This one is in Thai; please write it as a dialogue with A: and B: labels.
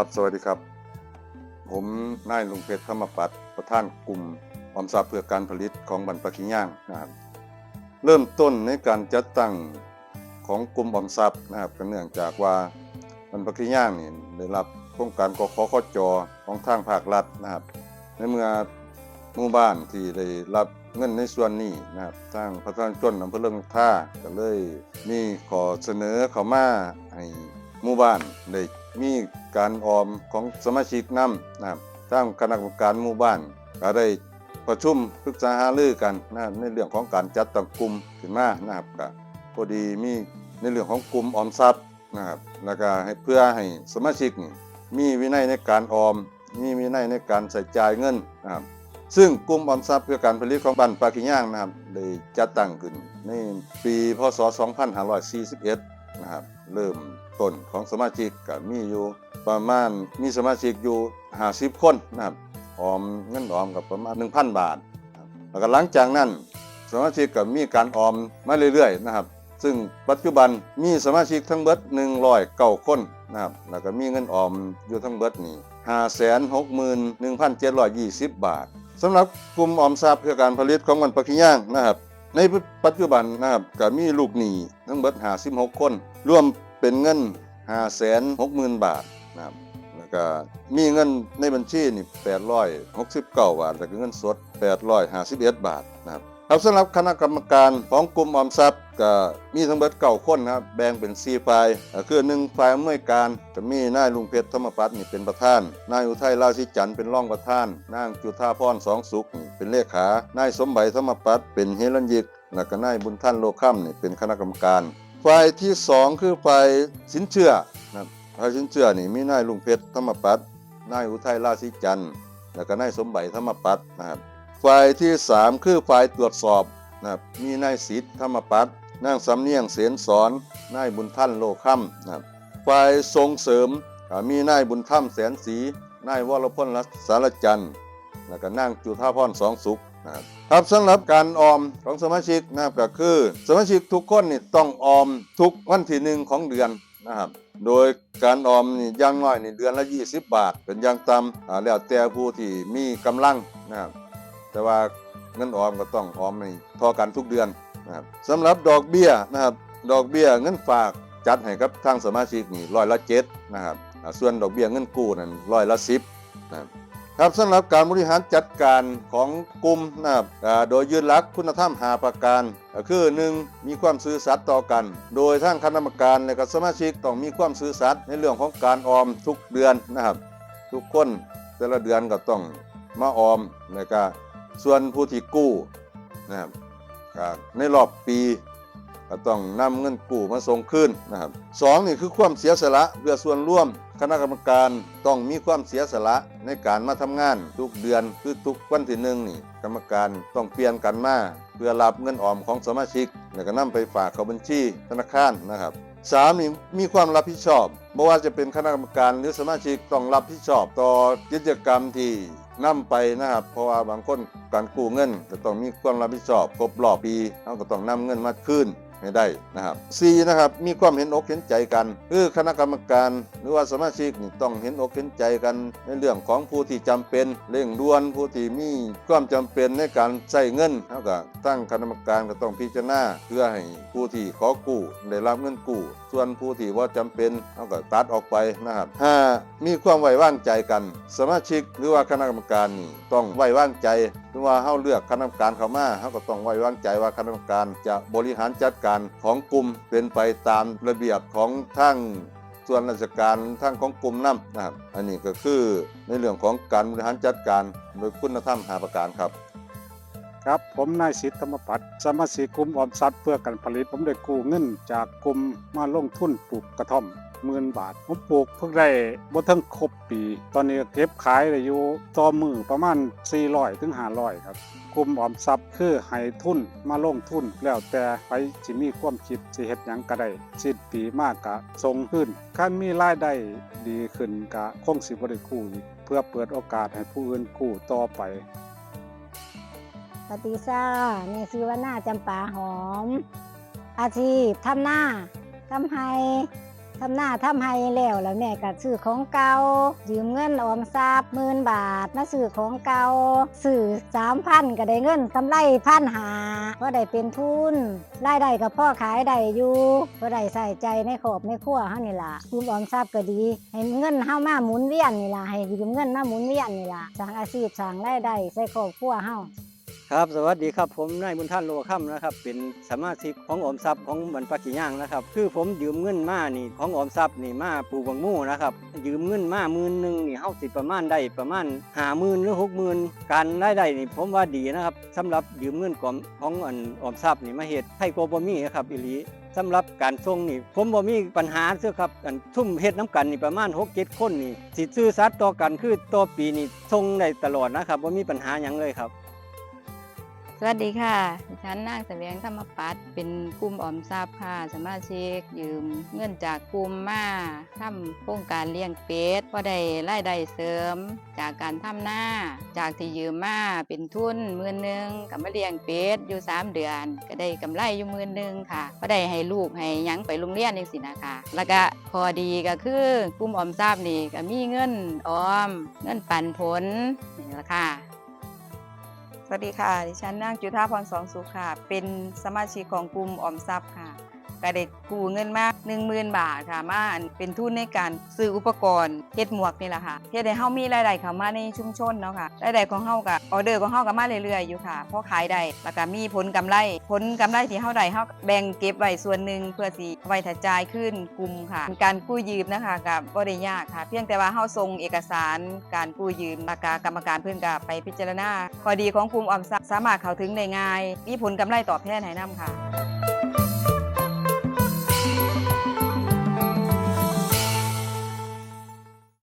A: ครับสวัสดีครับ ผมนายลุงเพชรธรรมปัตย์ประธานกลุ่มออมทรัพย์เพื่อการผลิตของบรรพกิย่างนะครับเริ่มต้นในการจัดตั้งของกลุ่มออมทรัพย์นะครับก็เนื่องจากว่าบรรพกิย่างนี่ได้รับโครงการกขคจของทางภาครัฐนะครับ ในเมื่อหมู่บ้านที่ได้รับเงินในส่วนนี้นะครับทางพัฒนาชนอำเภอเรืองท่าก็เลยมีขอเสนอเข้ามาให้หมู่บ้านได้ มีการออมของสมาชิกนำนะครับทางคณะกรรมการหมู่บ้านก็ได้ประชุมปรึกษาหารือกันนะในเรื่องของการจัดตั้งกลุ่มขึ้นมานะครับก็พอดีมีในเรื่องของกลุ่มออมทรัพย์นะครับแล้วก็ให้เพื่อให้สมาชิกมีวินัยในการออม มีวินัยในการใส่จ่ายเงินนะครับซึ่งกลุ่มออมทรัพย์เพื่อการผลิตของบ้านปากิย่างนะครับได้จัดตั้งขึ้นในปีพศ 2541 นะครับเริ่มต้นของสมาชิกก็มีอยู่ประมาณมีสมาชิกอยู่50 คนนะครับออมเงินออมกับประมาณ 1,000 บาทนะครับแล้วก็หลังจากนั้นสมาชิกก็มีการออมมาเรื่อยๆนะครับ ซึ่งปัจจุบันมีสมาชิกทั้งเบิด109คนนะครับแล้วก็มีเงินออมอยู่ทั้งเบิดนี่561,720 บาทสำหรับกลุ่มออมทรัพย์เพื่อการผลิตของมันปะกิย่างนะครับ ในปัจจุบันนะครับก็มีลูกหนี้ทั้งเบิด56คน รวมเป็นเงิน560,000บาทนะครับแล้วก็มีเงินในบัญชีนี่869บาทแล้วก็เงินสด851บาทนะครับ ครับสำหรับคณะกรรมการของกลุ่มออมทรัพย์ก็มีทั้งเบิดเก้าคนนะครับแบ่งเป็น4ฝ่ายก็คือหนึ่งฝ่ายอำนวยการจะมีนายลุงเพชรธรรมปัตย์นี่เป็นประธาน นายอุทัยราชิจันทร์เป็นรองประธาน นางจุธาพรสองสุขเป็นเลขานายสมบัยธรรมปัตย์เป็นเฮรัญยิกแล้วก็นายบุญท่านโลค่ำนี่เป็นคณะกรรมการฝ่ายที่สองคือฝ่ายสินเชื่อนะฝ่ายสินเชื่อนี่มีนายลุงเพชรธรรมปัตย์นายอุทัยราชิจันทร์แล้วก็นายสมบัยธรรมปัตย์นะครับ ฝ่ายที่ 3 คือฝ่ายตรวจสอบนะครับมีนายสิทธิ์ธรรมปัตย์นางสำเนียงเสนสอนนายบุญท่านโลค่ำนะครับฝ่ายส่งเสริมมีนายบุญถ้ำแสนศรีนายวรพลรัตน์สารจันทร์แล้วก็นางจุธาพรสองสุขนะครับสำหรับการออมของสมาชิกนะครับก็คือ สมาชิกทุกคนนี่ต้องออมทุกวันที่หนึ่งของเดือนนะครับโดยการออมนี่ย่างน้อยนี่เดือนละ 20 บาท เป็นอย่างต่ำอ่าแล้วแต่ผู้ที่มีกำลังนะครับ แต่ว่าเงินออมก็ต้องออมในเทอกันทุกเดือนนะครับสำหรับดอกเบี้ยนะครับดอกเบี้ยเงินฝากจัดให้กับทางสมาชิกนี่ร้อยละเจ็ดนะครับส่วนดอกเบี้ยเงินกู้นั่นร้อยละสิบนะครับสำหรับการบริหารจัดการของกลุ่มนะครับโดยยืนหลักคุณธรรมหาประการคือหนึ่งมีความซื่อสัตย์ต่อกัน โดยทางคณะกรรมการและก็สมาชิกต้องมีความซื่อสัตย์ในเรื่องของการออมทุกเดือนนะครับ ทุกคนแต่ละเดือนก็ต้องมาออมแล้วก็ ส่วนผู้ที่กู้นะครับในรอบปีก็ต้องนำเงินกู้มาส่งคืนนะครับสองนี่คือความเสียสละเพื่อส่วนร่วม คณะกรรมการต้องมีความเสียสละในการมาทำงาน ทุกเดือนคือทุกวันที่หนึ่งนี่กรรมการต้องเปลี่ยนกันมาเพื่อรับเงินออมของสมาชิกแล้วก็นำไปฝากเข้าบัญชีธนาคารนะครับสามนี่มีความรับผิดชอบไม่ว่าจะเป็นคณะกรรมการหรือสมาชิกต้องรับผิดชอบต่อกิจกรรมที่ นำไปนะครับ เพราะว่าบางคนการกู้เงินจะต้องมีความรับผิดชอบครบรอบปีเขาก็ต้องนำเงินมาคืน ให้ได้นะครับสี่นะครับมีความเห็นอกเห็นใจกัน คือคณะกรรมการหรือว่าสมาชิกต้องเห็นอกเห็นใจกันในเรื่องของผู้ที่จำเป็นเร่งด่วนผู้ที่มีความจำเป็นในการใช้เงินเขาก็ตั้งคณะกรรมการก็ต้องพิจารณาเพื่อให้ผู้ที่ขอกู้ได้รับเงินกู้ ส่วนผู้ที่ว่าจำเป็นเขาก็ตัดออกไปนะครับห้ามีความไว้วางใจกัน สมาชิกหรือว่าคณะกรรมการนี่ต้องไว้วางใจือว่าเฮาเลือกคณะกรรมการเข้ามาเฮาก็ต้องไว้วางใจว่าคณะกรรมการจะบริหารจัดการของกลุ่มเป็นไปตามระเบียบของทั้งส่วนราชการทั้งของกลุ่มนํนะครับ อันนี้ก็คือในเรื่องของการบริหารจัดการโดยคุณธรรมหาประการครับ
B: ครับผมนายสิทธิธรรมปัตสมาชิกกลุ่มออมทรัพย์เพื่อการผลิต ผมได้กู้เงินจากกลุ่มมาลงทุนปลูกกระท่อม หมื่นบาทผมปลูกเพิ่งได้บ่ถึงครบปี ตอนนี้เก็บขายได้อยู่ต่อมือประมาณ 400ถึง500ครับกลุ่มออมทรัพย์คือให้ทุนมาลงทุนแล้วแต่ไปสิมีความคิดสิเฮ็ดหยังก็ได้สิ้นปีมากกะส่งขึ้นคันมีรายได้ดีขึ้นกะคงสิบ่ได้กู้อีกเพื่อเปิดโอกาสให้ผู้อื่นกู้ต่อไป
C: ปฏิซ่ามีชื่อว่าหน้าจำปาหอม อาชีพทำหน้าทำไฮ ทำหน้าทำให้แล้วแล้วแม่ก็ซื้อของเก่ายืมเงินออมทรัพย์หมื่นบาทมาซื้อของเก่าซื้อสามพันก็ได้เงินกำไรพันหาเพราะได้เป็นทุนรายได้กับพ่อขายได้อยู่เพราะได้ใส่ใจในขอบในครัวเฮานี่ล่ะกลุ่มออมทรัพย์ก็ดี ให้เงินเฮามาหมุนเวียนนี่ล่ะให้ยืมเงินมาหมุนเวียนนี่ล่ะสร้างอาชีพสร้างรายได้ใส่ครอบครัวเฮา
D: ครับสวัสดีครับผมนายบุญท่านโลค่ำนะครับ เป็นสมาชิกของออมทรัพย์ของบรรพกิย่างนะครับ คือผมยืมเงินมานี่ของออมทรัพย์นี่มาปลูกบังมู่นะครับยืมเงินมาหมื่นหนึ่งนี่เฮาสิประมาณได้ประมาณหาหมื่นหรือหกหมื่นการได้ได้นี่ผมว่าดีนะครับสำหรับยืมเงินของของอันออมทรัพย์นี่มาเฮ็ดให้โกบ่มีนะครับอีหลีสำหรับการส่งนี่ผมบ่มีปัญหาเสื้อครับอันทุ่มเฮ็ดน้ำกันนี่ประมาณ6 7คนนี่สิซื่อสัตย์ต่อกันคือต่อปีนี่ส่งได้ตลอดนะครับบ่มีปัญหาหยังเลยครับ
E: สวัสดีค่ะ ดิฉันนางเสวียงธรรมปัตเป็นกลุ่มออมทรัพย์ค่ะ สมาชิกยืมเงินจากกลุ่มมาทำโครงการเลี้ยงเป็ดก็ได้รายได้เสริม จากการทำหน้า จากที่ยืมมาเป็นทุนมื่นหนึ่งกับมาเลี้ยงเป็ดอยู่ 3 เดือน ก็ได้กำไรอยู่มื่นหนึ่งค่ะ ก็ได้ให้ลูกให้ยังไปโรงเรียนเองสินะคะ แล้วก็พอดีก็คือกลุ่มออมทรัพย์นี่ก็มีเงินออม เงินปันผลนี่แหละค่ะ
F: สวัสดีค่ะ ดิฉันนางจุธาพรสองสุขค่ะ เป็นสมาชิกของกลุ่มออมทรัพย์ค่ะ ก็ได้กู้เงินมา10,000 บาทค่ะมาเป็นทุนในการซื้ออุปกรณ์เฮ็ดหมวกนี่แหละค่ะเฮ็ดให้เฮามีรายได้เข้ามาในชุมชนเนาะค่ะรายได้ของเฮากับออเดอร์ของเฮาก็มาเรื่อยๆอยู่ค่ะพอขายได้แล้วก็มีผลกำไร ผลกำไรที่เฮาได้เฮาแบ่งเก็บไว้ส่วนหนึ่งเพื่อสิไว้ถ้าจ่ายขึ้นกลุ่มค่ะ การกู้ยืมนะคะกับบ่ได้ยากค่ะ เพียงแต่ว่าเฮาส่งเอกสารการกู้ยืมแล้วก็กรรมการเพิ่นก็ไปพิจารณาข้อดีของกลุ่มออมทรัพย์สามารถเข้าถึงได้ง่ายมีผลกำไรตอบแทนให้นํค่ะ